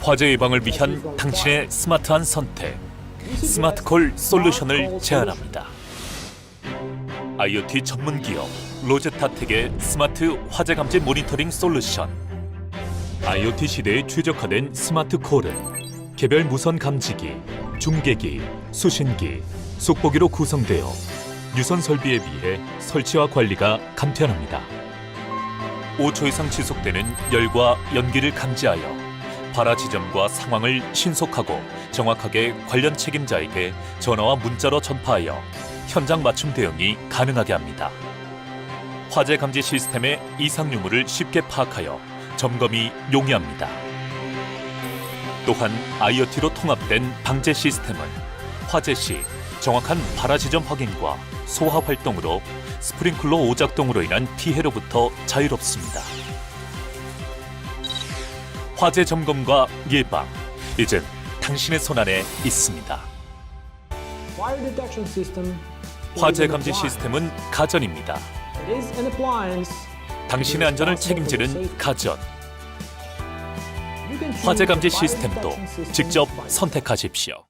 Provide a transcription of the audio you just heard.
화재 예방을 위한 당신의 스마트한 선택 스마트콜 솔루션을 제안합니다. IoT 전문 기업 로제타텍의 스마트 화재 감지 모니터링 솔루션 IoT 시대에 최적화된 스마트콜은 개별 무선 감지기, 중계기, 수신기, 속보기로 구성되어 유선 설비에 비해 설치와 관리가 간편합니다. 5초 이상 지속되는 열과 연기를 감지하여 발화 지점과 상황을 신속하고 정확하게 관련 책임자에게 전화와 문자로 전파하여 현장 맞춤 대응이 가능하게 합니다. 화재 감지 시스템의 이상 유무를 쉽게 파악하여 점검이 용이합니다. 또한 IoT로 통합된 방제 시스템은 화재 시 정확한 발화 지점 확인과 소화 활동으로 스프링클러 오작동으로 인한 피해로부터 자유롭습니다. 화재 점검과 예방 이젠 당신의 손안에 있습니다. 화재 감지 시스템은 가전입니다. 당신의 안전을 책임지는 가전. 화재 감지 시스템도 직접 선택하십시오.